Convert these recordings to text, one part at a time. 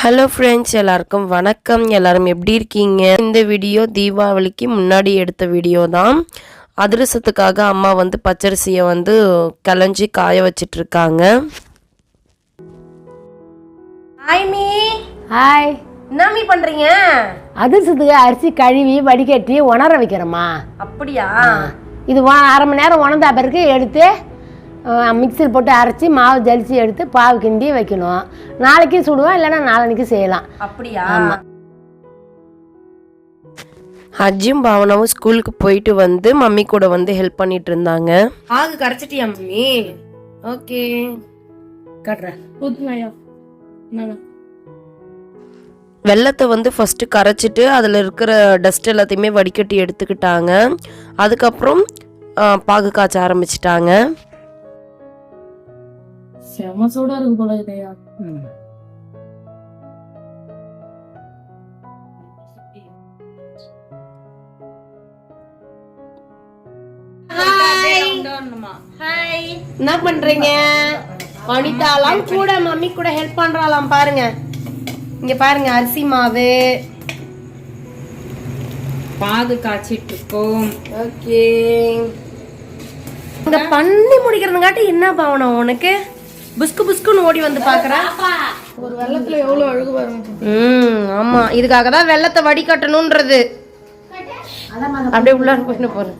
Hello friends எல்லாருக்கும் வணக்கம். எல்லாரும் எப்படி இருக்கீங்க? இந்த வீடியோ தீபாவளிக்கு முன்னாடி எடுத்த வீடியோ தான். அதிரசத்துக்காக அம்மா வந்து பச்சரிசியை வந்து கலைஞ்சி காய வச்சிட்டு இருக்காங்க ஹாய்மி ஹாய் என்னமி பண்றீங்க? அதிர்சத்துக்கு அரிசி கழுவி வடிகட்டி உணர வைக்கிறோம்மா. அப்படியா? இது அரை மணி நேரம் உணர்ந்த பிறகு எடுத்து மிக்சியில் போட்டு அரைச்சி மாவு ஜலிச்சு எடுத்து பாவு கிண்டி வைக்கணும். நாளைக்கு சுடுவோம் இல்லைன்னா நாளன்னைக்கு செய்யலாம். அப்படியா? அஜியும் பாவனாவும் ஸ்கூலுக்கு போயிட்டு வந்து மம்மி கூட வந்து ஹெல்ப் பண்ணிட்டு இருந்தாங்க. ஆகு கரைச்சிட்டியா மம்மி? ஓகே. கட்டுறேன். வெள்ளத்தை வந்து ஃபர்ஸ்ட் கரைச்சிட்டு அதில் இருக்கிற டஸ்ட் எல்லாத்தையுமே வடிகட்டி எடுத்துக்கிட்டாங்க. அதுக்கப்புறம் பாகு காய்ச்ச ஆரம்பிச்சிட்டாங்க. செம சூடா இருக்கு போல இல்லையா என்ன பண்றீங்க? வனிதாலாம் கூட மம்மி கூட ஹெல்ப் பண்றாளாம் பாருங்க. இங்க பாருங்க அரிசி மாவு. பாகு காய்ச்சிட்டு இருக்கோம் ஓகே. இந்த பண்ணி முடிக்கிறதுங்காட்டி என்ன பாவனம் உனக்கு? புஸ்கு புஸ்குன்னு ஓடி வந்து பாக்குறேன் ஒரு வெள்ளத்துல எவ்வளவு அழகு வரும் ம் ஆமா. இதுக்காக தான் வெள்ளத்தை வடிகட்டணும்ன்றது அப்படியே உள்ள போயிட்டு போறேன்.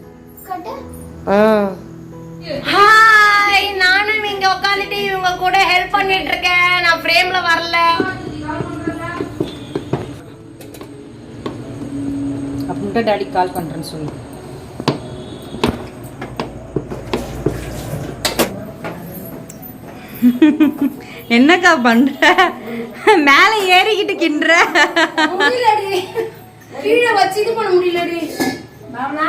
ஹாய் நானும் இங்க உட்காந்துட்டு இவங்க கூட ஹெல்ப் பண்ணிட்டு இருக்கேன். நான் ஃப்ரேம்ல வரல. அப்படின்ட்டு டாடி கால் பண்றேன்னு சொல்லு. என்னக்கா பண்ற? மேல ஏறிக்கிட்டு கிண்டுற முடியலடி. கீழே வச்சு இது பண்ண முடியலடி. பாவனா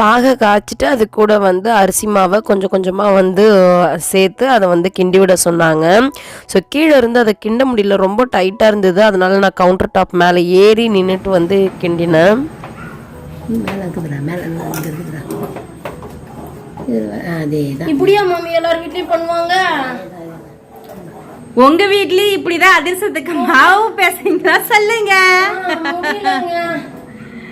பாகை காய்ச்சிட்டு அது கூட வந்து அரிசி மாவை கொஞ்சம் கொஞ்சமாக வந்து சேர்த்து அதை வந்து கிண்டி விட சொன்னாங்க. ஸோ கீழே இருந்து அதை கிண்ட முடியல. ரொம்ப டைட்டாக இருந்தது. அதனால நான் கவுண்டர் டாப் மேலே ஏறி நின்றுட்டு வந்து கிண்டினேன். மேலே இருக்குதுடா மேலே இருக்குதுடா. அதே தான் இப்படியா மம்மி எல்லார் வீட்லயும் பண்ணுவாங்க? உங்க வீட்லயும் இப்படிதான் அதிர்ஷ்டத்துக்கு மாவு பேசுறீங்களா? சொல்லுங்க.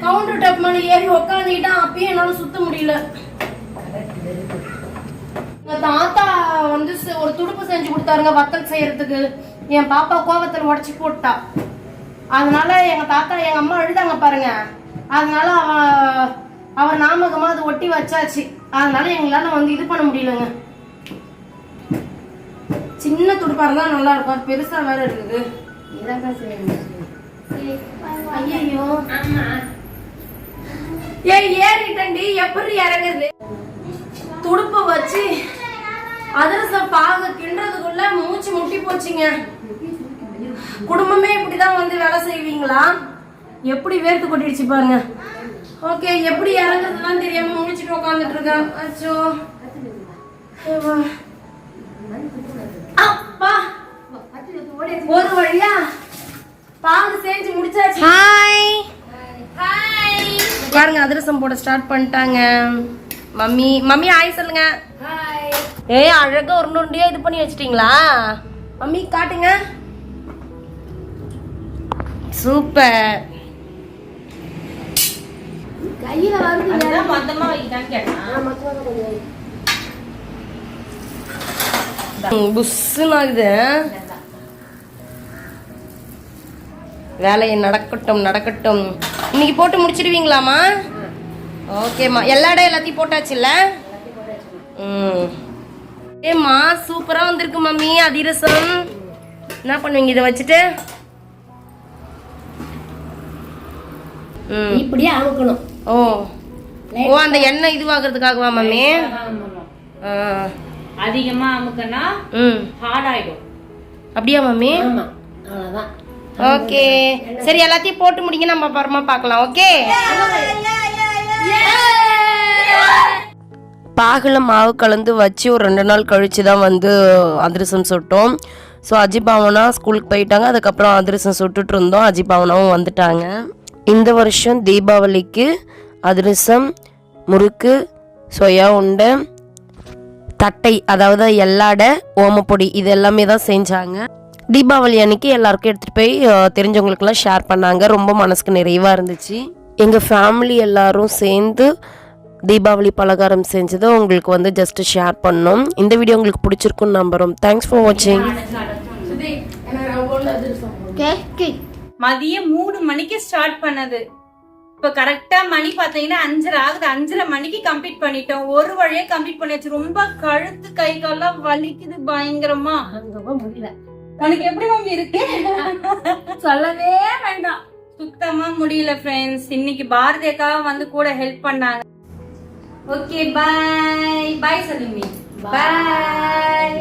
கவுண்டர் டாப் மேல ஏறி உக்காந்துக்கிட்டா அப்பயும் என்னால சுத்த முடியல. தாத்தா வந்து ஒரு துடுப்பு செஞ்சு கொடுத்தாருங்க வத்தல் செய்யறதுக்கு. என் பாப்பா கோவத்தில் உடச்சி போட்டா. அதனால எங்க தாத்தா எங்க அம்மா அழுதாங்க பாருங்க. அதனால அவ அவர் நாமகமா அது ஒட்டி வச்சாச்சு. அதனால எங்களால வந்து இது பண்ண முடியலங்க. சின்ன துடுப்பாக இருந்தால் நல்லா இருக்கும். அது பெருசா வேற இருக்குது. ஐயோ ஏய் ஏறிட்டண்டி எப்படி இறங்குது? துடுப்பு வச்சு அதிரசம் பாக கிண்டுறதுக்குள்ள மூச்சு முட்டி போச்சுங்க. குடும்பமே இப்படிதான் வந்து வேலை செய்வீங்களா? எப்படி வேர்த்து கொட்டிடுச்சு பாருங்க. ஓகே எப்படி இறங்குறதுலாம் தெரியாம முடிச்சிட்டு உட்காந்துட்டு இருக்கேன். அச்சோ. ஒரு வழியா. பாகு செஞ்சு முடிச்சாச்சு. ஹாய் ஹாய் பாருங்க அதிரசம் போட ஸ்டார்ட் பண்ணிட்டாங்க. மம்மி மம்மி ஹாய் சொல்லுங்க. ஏய் அழகா ஒரு நுண்டியா இது பண்ணி வச்சிட்டீங்களா? மம்மி காட்டுங்க. சூப்பர் கையில் வருது மொத்தமா வைக்கிட்டான்னு கேட்டேன். புஷ்ஷுன்னு ஆகுது வேலையை நடக்கட்டும் நடக்கட்டும். இன்னைக்கு போட்டு முடிச்சிடுவீங்களாம்மா? ஓகேம்மா. எல்லா இடம் எல்லாத்தையும் போட்டாச்சுல்ல? ம். ஏம்மா சூப்பரா வந்திருக்கு மம்மி அதிரசம். என்ன பண்ணுவீங்க இதை வச்சுட்டு? ம். இப்படியே அமுக்கணும். ஓ. ஓ அந்த எண்ணெய் இதுவாகிறதுக்காகவா மம்மி? ஆ. அதிகமா அமுக்கனா ம். ஹார்ட் ஆயிடும் அப்படியா மம்மி? ஓகே. சரி எல்லாத்தையும் போட்டு முடிங்க. நம்ம அப்புறமா பார்க்கலாம் ஓகே? பாகுல மாவு கலந்து வச்சு ஒரு ரெண்டு நாள் கழிச்சு தான் வந்து அதிரசம் சுட்டோம். ஸோ அஜிபாவனா ஸ்கூலுக்கு போயிட்டாங்க. அதுக்கப்புறம் அதிரசம் சுட்டுட்டு இருந்தோம். அஜிபாவனாவும் வந்துட்டாங்க. இந்த வருஷம் தீபாவளிக்கு அதிரசம் முறுக்கு சொயா உண்டை தட்டை அதாவது எல்லாடை ஓமப்பொடி இது எல்லாமே தான் செஞ்சாங்க. தீபாவளி அன்னைக்கு எல்லாருக்கும் எடுத்துகிட்டு போய் தெரிஞ்சவங்களுக்கெல்லாம் ஷேர் பண்ணாங்க. ரொம்ப மனசுக்கு நிறைவாக இருந்துச்சு. எங்கள் ஃபேமிலி எல்லாரும் சேர்ந்து தீபாவளி பலகாரம் செஞ்சதை உங்களுக்கு வந்து ஜஸ்ட் ஷேர் பண்ணோம். இந்த வீடியோ உங்களுக்கு பிடிச்சிருக்குன்னு நம்புகிறோம் தேங்க்ஸ் ஃபார் வாட்சிங் மதியம் மூணு மணிக்கு ஸ்டார்ட் பண்ணது. இப்ப கரெக்டா மணி பாத்தீங்கன்னா அஞ்சரை ஆகுது. அஞ்சரை மணிக்கு கம்ப்ளீட் பண்ணிட்டோம். ஒரு வழியா கம்ப்ளீட் பண்ணியாச்சு. ரொம்ப கழுத்து கை கால்லாம் வலிக்குது பயங்கரமா. முடியல. உனக்கு எப்படி மம்மி இருக்கு? சொல்லவே வேண்டாம். சுத்தமா முடியல ஃப்ரெண்ட்ஸ் இன்னைக்கு பாரதி அக்கா வந்து கூட ஹெல்ப் பண்ணாங்க. ஓகே பாய் பாய் சொல்லுங்க பாய்